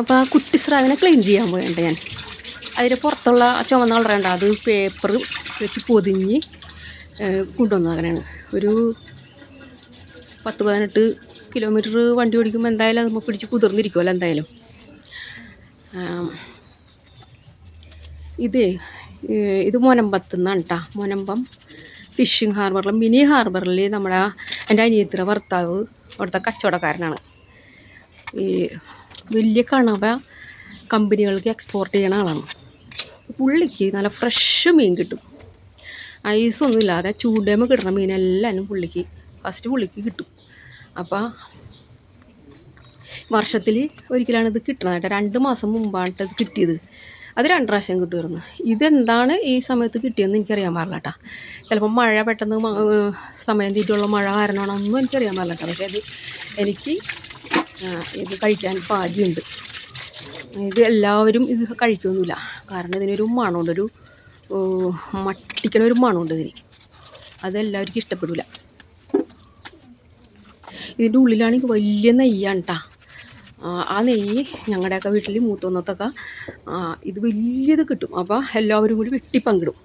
അപ്പോൾ ആ കുട്ടി സ്രാവിനെ ക്ലീൻ ചെയ്യാൻ പോയണ്ട ഞാൻ. അതിന് പുറത്തുള്ള ചുവന്ന കളറുണ്ട് അത് പേപ്പർ വെച്ച് പൊതിഞ്ഞ് കൊണ്ടുവന്നതാണ് ഒരു പത്ത് പതിനെട്ട് കിലോമീറ്റർ വണ്ടി ഓടിക്കുമ്പോൾ എന്തായാലും അത് പിടിച്ച് കുതിർന്നിരിക്കുമല്ലോ എന്തായാലും. ഇത് ഇത് മൊനമ്പത്ത് നിന്നാണ് കേട്ടോ മൊനമ്പം ഫിഷിംഗ് ഹാർബറിൽ മിനി ഹാർബറിൽ നമ്മുടെ എന്റെ അനിയത്തിയുടെ ഭർത്താവ് അവിടുത്തെ കച്ചവടക്കാരനാണ്. ഈ വലിയ കണവ കമ്പനികൾക്ക് എക്സ്പോർട്ട് ചെയ്യണ ആളാണ്. പുള്ളിക്ക് നല്ല ഫ്രഷ് മീൻ കിട്ടും. ഐസൊന്നും ഇല്ലാതെ ചൂടേമ കിട്ടുന്ന മീനെല്ലാനും പുള്ളിക്ക് ഫസ്റ്റ് പുള്ളിക്ക് കിട്ടും. അപ്പോൾ വർഷത്തിൽ ഒരിക്കലാണ് ഇത് കിട്ടുന്നത് കേട്ടോ. രണ്ട് മാസം മുമ്പാണ് ഇത് കിട്ടിയത്. അത് രണ്ട് പ്രാവശ്യം കിട്ടുമായിരുന്നു ഇതെന്താണ് ഈ സമയത്ത് കിട്ടിയതെന്ന് എനിക്കറിയാൻ പാടില്ല കേട്ടോ. ചിലപ്പോൾ മഴ പെട്ടെന്ന് സമയം തീറ്റുള്ള മഴ കാരണമാണോ ഒന്നും എനിക്കറിയാൻ പാടില്ല കേട്ടോ. പക്ഷേ അത് എനിക്ക് ഇത് കഴിക്കാൻ പാചിയുണ്ട് ഇത് എല്ലാവരും ഇത് കഴിക്കൊന്നുമില്ല. കാരണം ഇതിനൊരു മണമുണ്ട്. ഒരു മട്ടിക്കണ ഒരു മണമുണ്ട് ഇതിന്. അതെല്ലാവർക്കും ഇഷ്ടപ്പെടില്ല ഇതിന്റെ ഉള്ളിലാണെങ്കിൽ വലിയ നെയ്യാണ് കേട്ടോ ആ നെയ്യ് ഞങ്ങളുടെയൊക്കെ വീട്ടിൽ മൂത്തോന്നത്തൊക്കെ ഇത് വലിയത് കിട്ടും. അപ്പോൾ എല്ലാവരും കൂടി വെട്ടി പങ്കിടും.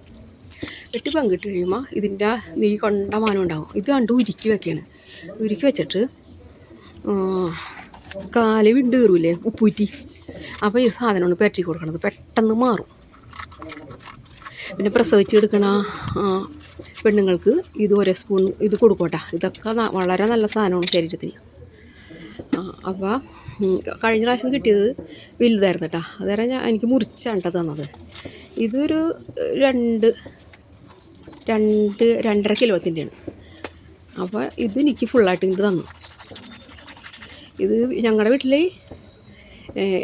വെട്ടി പങ്കിട്ട് കഴിയുമ്പോൾ ഇതിന്റെ നെയ്യ് കൊണ്ട മാനം ഉണ്ടാവും. ഇത് കണ്ട് ഉരുക്കി വെക്കുകയാണ് ഉരുക്കി വെച്ചിട്ട് കാൽ വിണ്ട് കയറൂലേ? ഉപ്പൂറ്റി. അപ്പോൾ ഈ സാധനമാണ് പെരട്ടി കൊടുക്കണത്. പെട്ടെന്ന് മാറും. പിന്നെ പ്രസവിച്ചെടുക്കണ പെണ്ണുങ്ങൾക്ക് ഇത് ഒരേ സ്പൂൺ ഇത് കൊടുക്കോട്ടെ. ഇതൊക്കെ വളരെ നല്ല സാധനമാണ് ശരീരത്തിന്. അപ്പോൾ കഴിഞ്ഞ പ്രാവശ്യം കിട്ടിയത് വലുതായിരുന്നു കേട്ടോ അതേറെ ഞാൻ എനിക്ക് മുറിച്ചാണ് തന്നത്. ഇതൊരു രണ്ട് രണ്ട് രണ്ടര കിലോത്തിന്റെയാണ് അപ്പോൾ ഇത് എനിക്ക് ഫുള്ളായിട്ട് ഇങ്ങോട്ട് തന്നു. ഇത് ഞങ്ങളുടെ വീട്ടിൽ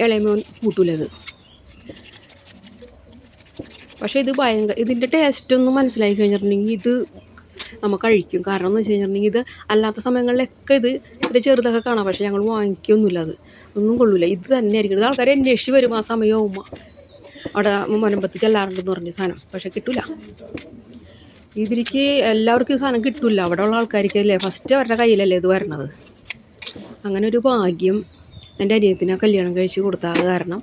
ഇളയമോൻ കൂട്ടൂലത് പക്ഷേ ഇത് ഭയങ്കര ഇതിന്റെ ടേസ്റ്റ് ഒന്ന് മനസ്സിലാക്കി കഴിഞ്ഞിട്ടുണ്ടെങ്കിൽ ഇത് നമ്മൾ കഴിക്കും. കാരണം എന്ന് വെച്ച് കഴിഞ്ഞിട്ടുണ്ടെങ്കിൽ ഇത് അല്ലാത്ത സമയങ്ങളിലൊക്കെ ഇത് ഇതിന്റെ ചെറുതൊക്കെ കാണാം. പക്ഷേ ഞങ്ങൾ വാങ്ങിക്കൊന്നുമില്ല അത്. ഒന്നും കൊള്ളില്ല ഇത് തന്നെ ആയിരിക്കും ഇത് ആൾക്കാർ അന്വേഷിച്ച് വരും ആ സമയമാകുമ്പോൾ അവിടെ മുനമ്പത്ത് ചെല്ലാറുണ്ടെന്ന് പറഞ്ഞ സാധനം. പക്ഷേ കിട്ടില്ല ഇവർക്ക് എല്ലാവർക്കും സാധനം കിട്ടില്ല അവിടെ ഉള്ള ആൾക്കാർക്കല്ലേ? ഫസ്റ്റ് അവരുടെ കയ്യിലല്ലേ ഇത് വരണത്? അങ്ങനെ ഒരു ഭാഗ്യം എന്റെ അനിയത്തിനെ കല്യാണം കഴിച്ച് കൊടുത്താൽ കാരണം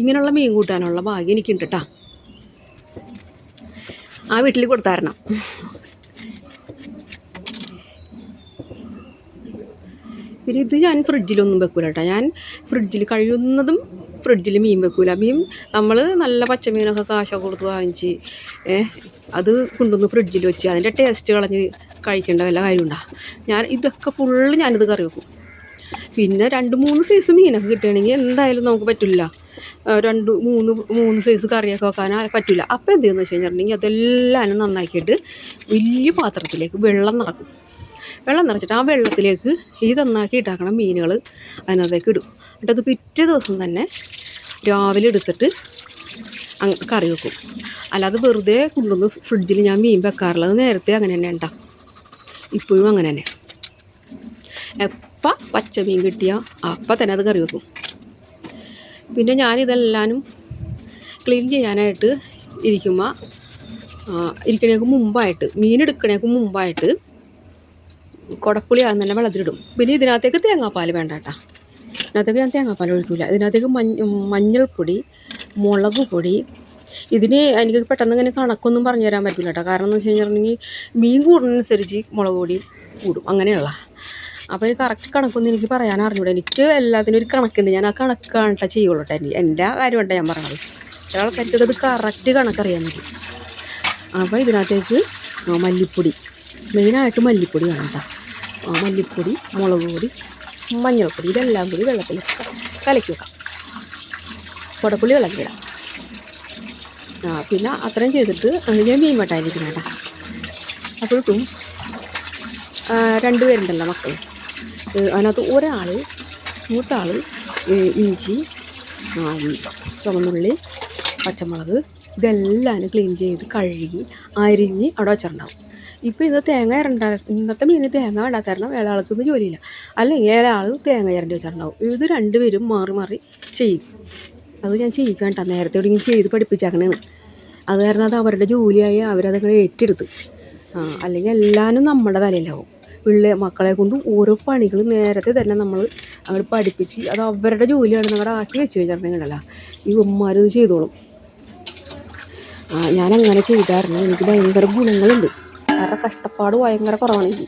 ഇങ്ങനെയുള്ള മീൻ കൂട്ടാനുള്ള ഭാഗ്യം എനിക്കുണ്ട് കേട്ടോ ആ വീട്ടിൽ കൊടുത്താരണം. പിന്നെ ഇത് ഞാൻ ഫ്രിഡ്ജിലൊന്നും വെക്കൂല കേട്ടോ ഞാൻ ഫ്രിഡ്ജിൽ കഴിയുന്നതും ഫ്രിഡ്ജിൽ മീൻ വെക്കൂല. മീൻ നമ്മൾ നല്ല പച്ചമീനൊക്കെ കാശൊക്കെ കൊടുത്ത് വാങ്ങിച്ച് അത് കൊണ്ടുവന്ന് ഫ്രിഡ്ജിൽ വെച്ച് അതിന്റെ ടേസ്റ്റ് കളഞ്ഞ് കഴിക്കേണ്ട വല്ല കാര്യമുണ്ടോ. ഞാൻ ഇതൊക്കെ ഫുള്ള് ഞാനിത് കറി വെക്കും. പിന്നെ രണ്ട് മൂന്ന് സൈസ് മീനൊക്കെ കിട്ടുകയാണെങ്കിൽ എന്തായാലും നമുക്ക് പറ്റില്ല രണ്ട് മൂന്ന് മൂന്ന് സൈസ് കറിയൊക്കെ വെക്കാൻ പറ്റില്ല അപ്പോൾ എന്ത് ചെയ്യുന്നത് വെച്ച് കഴിഞ്ഞിട്ടുണ്ടെങ്കിൽ അതെല്ലാം നന്നാക്കിയിട്ട് വലിയ പാത്രത്തിലേക്ക് വെള്ളം നിറക്കും. വെള്ളം നിറച്ചിട്ട് ആ വെള്ളത്തിലേക്ക് ഈ നന്നാക്കി ഇട്ടാക്കണ മീനുകൾ അതിനകത്തേക്ക് ഇടും. എന്നിട്ടത് പിറ്റേ ദിവസം തന്നെ രാവിലെ എടുത്തിട്ട് കറി വെക്കും. അല്ലാതെ വെറുതെ കൊണ്ടുവന്ന് ഫ്രിഡ്ജിൽ ഞാൻ മീൻ വെക്കാറുള്ളത് നേരത്തെ അങ്ങനെ തന്നെ ഉണ്ടാ ഇപ്പോഴും അങ്ങനെ തന്നെ. എപ്പം പച്ചമീൻ കിട്ടിയാൽ അപ്പം തന്നെ അത് കറി വെക്കും. പിന്നെ ഞാനിതെല്ലാനും ക്ലീൻ ചെയ്യാനായിട്ട് ഇരിക്കുമ്പോൾ ഇരിക്കണേക്ക് മുമ്പായിട്ട് മീൻ എടുക്കണേക്ക് മുമ്പായിട്ട് കുടപ്പുളി ആകുന്ന തന്നെ വെള്ളത്തിലിടും. പിന്നെ ഇതിനകത്തേക്ക് തേങ്ങാപ്പാൽ വേണ്ട കേട്ടോ ഇതിനകത്തേക്ക് ഞാൻ തേങ്ങാപ്പാൽ ഒഴിക്കില്ല ഇതിനകത്തേക്ക് മഞ്ഞ മഞ്ഞൾപ്പൊടി മുളക് പൊടി ഇതിന് എനിക്ക് പെട്ടെന്ന് ഇങ്ങനെ കണക്കൊന്നും പറഞ്ഞു തരാൻ പറ്റില്ല കേട്ടോ കാരണം എന്ന് വെച്ച് കഴിഞ്ഞിട്ടുണ്ടെങ്കിൽ മീൻ കൂടുന്നതനുസരിച്ച് മുളക് പൊടി കൂടും. അങ്ങനെയുള്ള. അപ്പോൾ ഒരു കറക്റ്റ് കണക്കൊന്നും എനിക്ക് പറയാൻ അറിഞ്ഞൂടാ. എനിക്ക് എല്ലാത്തിനും ഒരു കണക്കുണ്ട്. ഞാൻ ആ കണക്കാണ് കേട്ടോ ചെയ്യുള്ളൂ കേട്ടോ എന്റെ കാര്യമാണ് ഞാൻ പറഞ്ഞത് ചില ആൾക്കാർക്ക് അത് കറക്റ്റ് കണക്കറിയാൻ പറ്റും അപ്പോൾ ഇതിനകത്തേക്ക് മല്ലിപ്പൊടി. മെയിനായിട്ട് മല്ലിപ്പൊടി വേണം കേട്ടോ മല്ലിപ്പൊടി മുളക് പൊടി മഞ്ഞൾപ്പൊടി ഇതെല്ലാം കൂടി വെള്ളത്തിൽ കലക്കി വെക്കാം. കുടപ്പുളി വെള്ളത്തിലിടാം ആ പിന്നെ അത്രയും ചെയ്തിട്ട് ഞാൻ മീൻ വെട്ടായിരിക്കണം കേട്ടോ അപ്പോഴേക്കും ആ, രണ്ടുപേരുണ്ടല്ലോ മക്കൾ അതിനകത്ത് ഒരാൾ മൂത്ത ഇഞ്ചി ചുവന്നുള്ളി പച്ചമുളക് ഇതെല്ലാം ക്ലീൻ ചെയ്ത് കഴുകി അരിഞ്ഞ് അവിടെ വെച്ചിട്ടുണ്ടാവും. ഇപ്പോൾ ഇന്ന് തേങ്ങ ഇരണ്ട ഇന്നത്തെ മീനിന് തേങ്ങ വേണ്ടാത്ത കാരണം ഏഴാൾക്കൊന്നും ജോലിയില്ല. അല്ലെങ്കിൽ ഏഴാൾ തേങ്ങ ഇരണ്ടി വെച്ചിട്ടുണ്ടാവും. ഇത് രണ്ടുപേരും മാറി മാറി ചെയ്യും. അത് ഞാൻ ചെയ്യിക്കാൻ നേരത്തെ ഇങ്ങനെ ചെയ്ത് പഠിപ്പിച്ചാക്കണേ അത് കാരണം അത് അവരുടെ ജോലിയായി അവരതങ്ങനെ ഏറ്റെടുത്ത്. ആ അല്ലെങ്കിൽ എല്ലാവരും നമ്മുടെ തലയിലാവും. പിള്ളേ മക്കളെ കൊണ്ട് ഓരോ പണികൾ നേരത്തെ തന്നെ നമ്മൾ അങ്ങോട്ട് പഠിപ്പിച്ച് അത് അവരുടെ ജോലിയാണ് നമ്മുടെ ആക്കി വെച്ച് വെച്ചിട്ടുണ്ടെങ്കിലല്ല ഈ ഉമ്മമാരത് ചെയ്തോളും. ഞാനങ്ങനെ ചെയ്തായിരുന്നു. എനിക്ക് ഭയങ്കര ഗുണങ്ങളുണ്ട്. അവരുടെ കഷ്ടപ്പാട് ഭയങ്കര കുറവാണ് എനിക്ക്.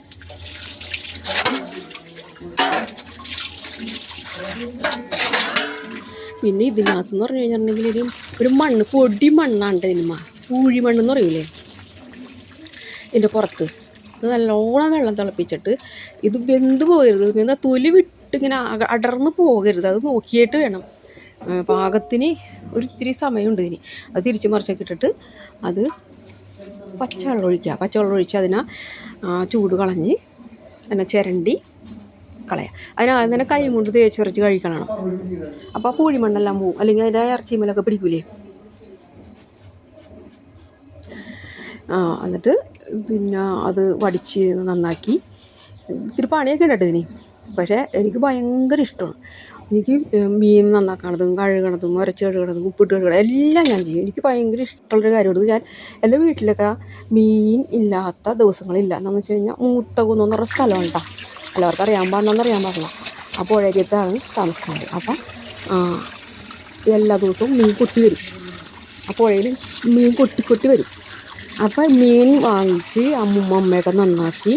പിന്നെ ഇതിനകത്ത് എന്ന് പറഞ്ഞു കഴിഞ്ഞിട്ടുണ്ടെങ്കിൽ ഒരു ഒരു മണ്ണ് പൊടി മണ്ണാണ്ട് ഇതിനുമ്മ പൂഴി മണ്ണെന്ന് പറയൂലേ? ഇതിന്റെ പുറത്ത്. ഇത് നല്ലോണം വെള്ളം തിളപ്പിച്ചിട്ട് ഇത് വെന്ത് പോകരുത്. ഇങ്ങനെ തൊലി വിട്ട് ഇങ്ങനെ അടർന്ന് പോകരുത്. അത് നോക്കിയിട്ട് വേണം. പാകത്തിന് ഒരു ഇത്തിരി സമയമുണ്ട് ഇനി അത് തിരിച്ച് മറിച്ചൊക്കെ ഇട്ടിട്ട് അത് പച്ചവെള്ളം ഒഴിക്കുക. പച്ചവെള്ളം ഒഴിച്ച് അതിനെ ചൂട് കളഞ്ഞ് അതിനെ ചിരണ്ടി കളയാം. അതിന് ആദ്യം തന്നെ കൈ കൊണ്ട് തേച്ച് ഉരച്ച് കഴിക്കണം അപ്പോൾ ആ പൂഴിമണ്ണെല്ലാം പോവും. അല്ലെങ്കിൽ അതിന്റെ ഇറച്ചിമേലൊക്കെ പിടിക്കൂലേ? ആ എന്നിട്ട് പിന്നെ അത് വടിച്ച് നന്നാക്കി. ഇത്തിരി പണിയൊക്കെ ഉണ്ട് ഇതിന്. പക്ഷേ എനിക്ക് ഭയങ്കര ഇഷ്ടമാണ്. എനിക്ക് മീൻ നന്നാക്കണതും കഴുകണതും ഉരച്ച് കഴുകണതും ഉപ്പിട്ട് കഴുകണതും എല്ലാം ഞാൻ ചെയ്യും. എനിക്ക് ഭയങ്കര ഇഷ്ടമുള്ളൊരു കാര്യമാണ്. ഞാൻ എന്റെ വീട്ടിലൊക്കെ മീൻ ഇല്ലാത്ത ദിവസങ്ങളില്ല. എന്നു വെച്ച് കഴിഞ്ഞാൽ മൂത്ത കുന്നെന്ന് പറഞ്ഞ സ്ഥലമാണ് കേട്ടോ. എല്ലാവർക്കും അറിയാൻ പാടില്ലെന്ന് അറിയാൻ പാടില്ല. ആ പുഴയ്ക്കത്താണ് താമസിക്കുന്നത്. അപ്പം എല്ലാ ദിവസവും മീൻ കൊട്ടി വരും. ആ പുഴയിൽ മീൻ കൊട്ടി കൊട്ടി വരും. അപ്പം മീൻ വാങ്ങിച്ച് അമ്മുമ്മ അമ്മയൊക്കെ നന്നാക്കി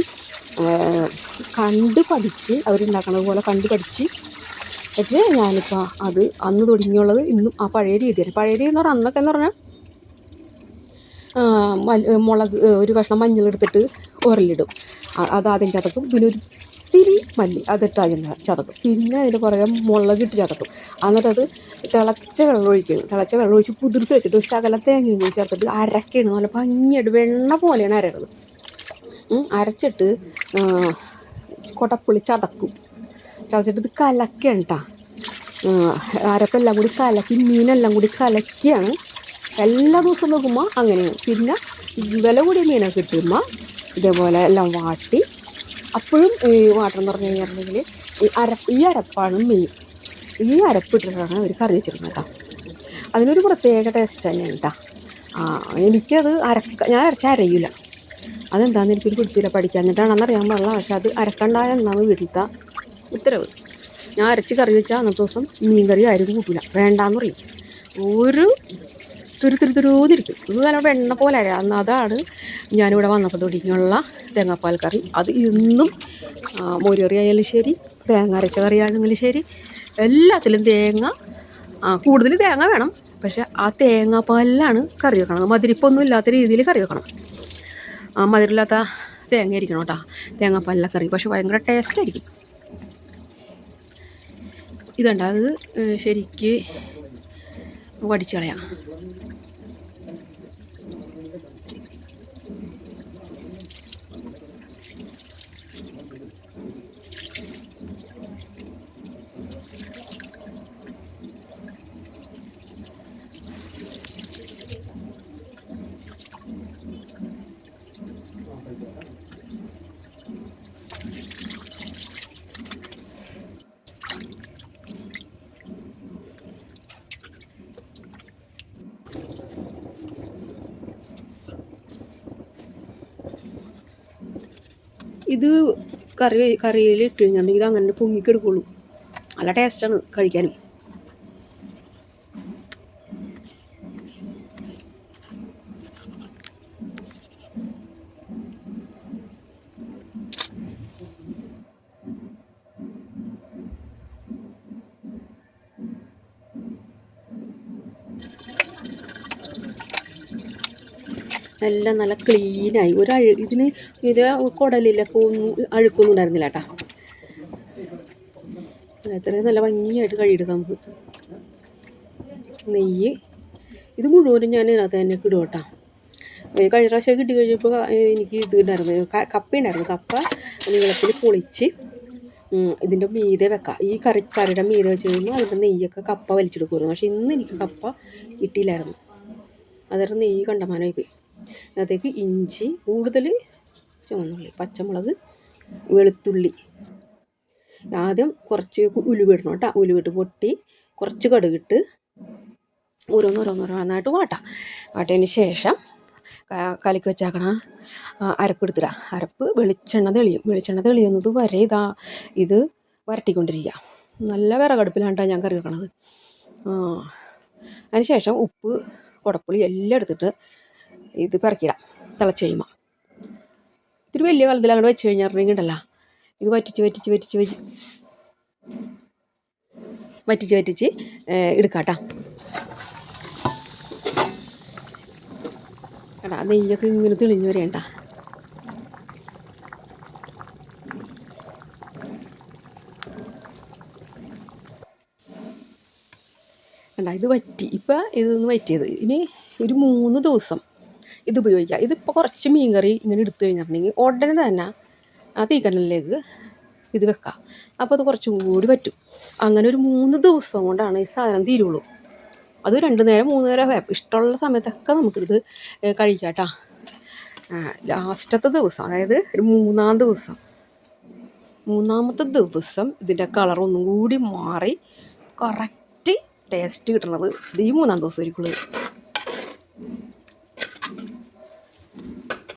കണ്ട് പഠിച്ച് അവരുണ്ടാക്കണത് പോലെ കണ്ട് പഠിച്ച്. എന്നിട്ട് ഞാനിപ്പോൾ അത് അന്ന് തുടങ്ങിയുള്ളത് ഇന്നും ആ പഴയ രീതിയാണ്. പഴയ രീതി എന്ന് പറഞ്ഞാൽ അന്നൊക്കെ എന്ന് പറഞ്ഞാൽ മുളക് ഒരു കഷ്ണം മഞ്ഞൾ എടുത്തിട്ട് ഉരലിടും. അത് ആദ്യം ചതക്കും. പിന്നെ ഒരു ഇത്തിരി മല്ലി അതിട്ട് അതിന് ചതക്കും. പിന്നെ അതിന് പുറകെ മുളകിട്ട് ചതക്കും. എന്നിട്ട് അത് തിളച്ച വെള്ളം ഒഴിക്കും. തിളച്ച വെള്ളം ഒഴിച്ച് കുതിർത്ത് വെച്ചിട്ട് ശകല തേങ്ങയും കൂടി ചേർത്തിട്ട് അരക്കണം. നല്ല ഭംഗിയായിട്ട് വെണ്ണ പോലെയാണ് അരയണത് അരച്ചിട്ട് കൊടപ്പുളി ചതക്കും. ചതച്ചിട്ട് ഇത് കലക്കണം കേട്ടോ അരപ്പെല്ലാം കൂടി കലക്കി മീനെല്ലാം കൂടി കലക്കിയാണ്. എല്ലാ ദിവസവും നോക്കുമ്പോൾ അങ്ങനെയാണ്. പിന്നെ വില കൂടിയ മീനൊക്കെ കിട്ടുമ്പോൾ ഇതേപോലെ എല്ലാം വാട്ടി അപ്പോഴും ഈ വാട്ടർ എന്ന് പറഞ്ഞു കഴിഞ്ഞിട്ടുണ്ടെങ്കിൽ ഈ അരപ്പ് ഈ അരപ്പാണ് മെയിൻ ഈ അരപ്പിട്ടിട്ടാണ് അവർ കറി വെച്ചിരുന്നത് കേട്ടോ അതിനൊരു പ്രത്യേക ടേസ്റ്റ് തന്നെയാണ് കേട്ടോ ആ എനിക്കത് അരക്ക ഞാൻ അരച്ച അരയില്ല അതെന്താണെന്ന് എനിക്കൊരു കുടുത്തില്ല പഠിക്കാൻ. എന്നിട്ടാണ് അറിയാൻ പാടില്ല. പക്ഷെ അത് അരക്കണ്ടായ എന്നാണ് വീട്ടിലത്തെ ഉത്തരവ്. ഞാൻ അരച്ച് കറി വെച്ചാൽ അന്നത്തെ ദിവസം മീൻ കറി ആരും കൂട്ടില്ല വേണ്ടാന്ന് പറയും. ഒരു തുരു തുരു തുരുന്നിരിക്കും. ഇത് നല്ല വെണ്ണ പോലെ അന്ന് അതാണ് ഞാനിവിടെ വന്നപ്പോൾ തുടങ്ങിയുള്ള തേങ്ങാപ്പാൽ കറി. അത് ഇന്നും മോരുകറി മോര് കറി ആയാലും ശരി തേങ്ങ അരച്ച കറി ആണെങ്കിലും ശരി എല്ലാത്തിലും തേങ്ങ കൂടുതൽ തേങ്ങ വേണം. പക്ഷേ ആ തേങ്ങാപ്പാലിലാണ് കറി വെക്കണം. മധുരിപ്പൊന്നും ഇല്ലാത്ത രീതിയിൽ കറി വെക്കണം. ആ മധുരമില്ലാത്ത തേങ്ങ ആയിരിക്കണം കേട്ടോ തേങ്ങാപ്പാലിലെ കറി. പക്ഷേ ഭയങ്കര ടേസ്റ്റായിരിക്കും ഇതുണ്ട് അത്? ശരിക്ക് വടിച്ച് ഇത് കറി കറിയിൽ ഇട്ട് കഴിഞ്ഞിട്ടുണ്ടെങ്കിൽ ഇത് അങ്ങനെ പൊങ്ങിക്കെടുക്കുള്ളൂ. നല്ല ടേസ്റ്റാണ് കഴിക്കാനും. എല്ലാം നല്ല ക്ലീനായി. ഒരു അഴു ഇതിന് ഇത് കുടലില്ല പൂന്നും അഴുക്കൊന്നും ഉണ്ടായിരുന്നില്ല കേട്ടാ. അത്രയും നല്ല ഭംഗിയായിട്ട് കഴിയെടുക്കാം നമുക്ക്. നെയ്യ്. ഇത് മുഴുവനും ഞാൻ ഇതിനകത്ത് തന്നെ ഇടും കേട്ടോ. കഴിഞ്ഞ പ്രാവശ്യം കിട്ടി കഴിഞ്ഞപ്പോൾ എനിക്ക് ഇത് ഉണ്ടായിരുന്നു. കപ്പ ഉണ്ടായിരുന്നു. കപ്പ നീളത്തിൽ പൊളിച്ച് ഇതിന്റെ മീതെ വെക്കാം. ഈ കറി കറിയുടെ മീതെ വെച്ച് കഴിയുമ്പോൾ അതിന്റെ നെയ്യൊക്കെ കപ്പ വലിച്ചെടുക്കുമായിരുന്നു. പക്ഷേ ഇന്ന് എനിക്ക് കപ്പ കിട്ടിയില്ലായിരുന്നു. അതൊരു നെയ്യ് കണ്ടമാനമായി പോയി. അതിനകത്തേക്ക് ഇഞ്ചി കൂടുതൽ ചുവന്നുള്ളി പച്ചമുളക് വെളുത്തുള്ളി. ആദ്യം കുറച്ച് ഉലുവിടണം കേട്ടോ. ഉലുവിട്ട് പൊട്ടി കുറച്ച് കടുകിട്ട് ഓരോന്നോരോന്നോരോന്നായിട്ട് വാട്ടാം. വാട്ടിയതിന് ശേഷം കലക്കി വെച്ചേക്കണ ആ, അരപ്പ് വെളിച്ചെണ്ണ തെളിയും. വെളിച്ചെണ്ണ തെളിയുന്നത് വരെ ഇതാ ഇത് വരട്ടിക്കൊണ്ടിരിക്കുക നല്ല വിറകടുപ്പിലാണ് ഞാൻ കറി വെക്കണത്. ആ. അതിന് ശേഷം ഉപ്പ് കുടപ്പുളി എല്ലാം എടുത്തിട്ട് ഇത് പിറക്കിടാം തിളച്ച് കഴിയുമ്പോൾ ഇത്തിരി വലിയ കളത്തിൽ അങ്ങോട്ട് വെച്ച് കഴിഞ്ഞിട്ടുണ്ടെങ്കിൽ ഉണ്ടല്ലോ ഇത് വറ്റിച്ച് വറ്റിച്ച് വറ്റിച്ച് വറ്റി വറ്റിച്ച് വറ്റിച്ച് എടുക്കാട്ടാ. എടാ നെയ്യൊക്കെ ഇങ്ങനെ തെളിഞ്ഞു വരേണ്ട. കണ്ട ഇത് വറ്റി. ഇപ്പം ഇതൊന്ന് വറ്റിയത്. ഇനി ഒരു മൂന്ന് ദിവസം ഇത് ഉപയോഗിക്കാം ഇതിപ്പോൾ കുറച്ച് മീൻകറി ഇങ്ങനെ എടുത്തു കഴിഞ്ഞിട്ടുണ്ടെങ്കിൽ ഉടനെ തന്നെ ആ തീക്കനലിലേക്ക് ഇത് വെക്കാം അപ്പോൾ അത് കുറച്ചും കൂടി പറ്റും. അങ്ങനെ ഒരു മൂന്ന് ദിവസം കൊണ്ടാണ് ഈ സാധനം തീരുള്ളൂ. അത് രണ്ട് നേരം മൂന്ന് നേരം ഇഷ്ടമുള്ള സമയത്തൊക്കെ നമുക്കിത് കഴിക്കാം കേട്ടോ. ലാസ്റ്റത്തെ ദിവസം അതായത് ഒരു മൂന്നാം ദിവസം. മൂന്നാമത്തെ ദിവസം ഇതിന്റെ കളർ ഒന്നും കൂടി മാറി കറക്റ്റ് ടേസ്റ്റ് കിട്ടണത് ഇത് ഈ മൂന്നാം ദിവസം ഒരിക്കലും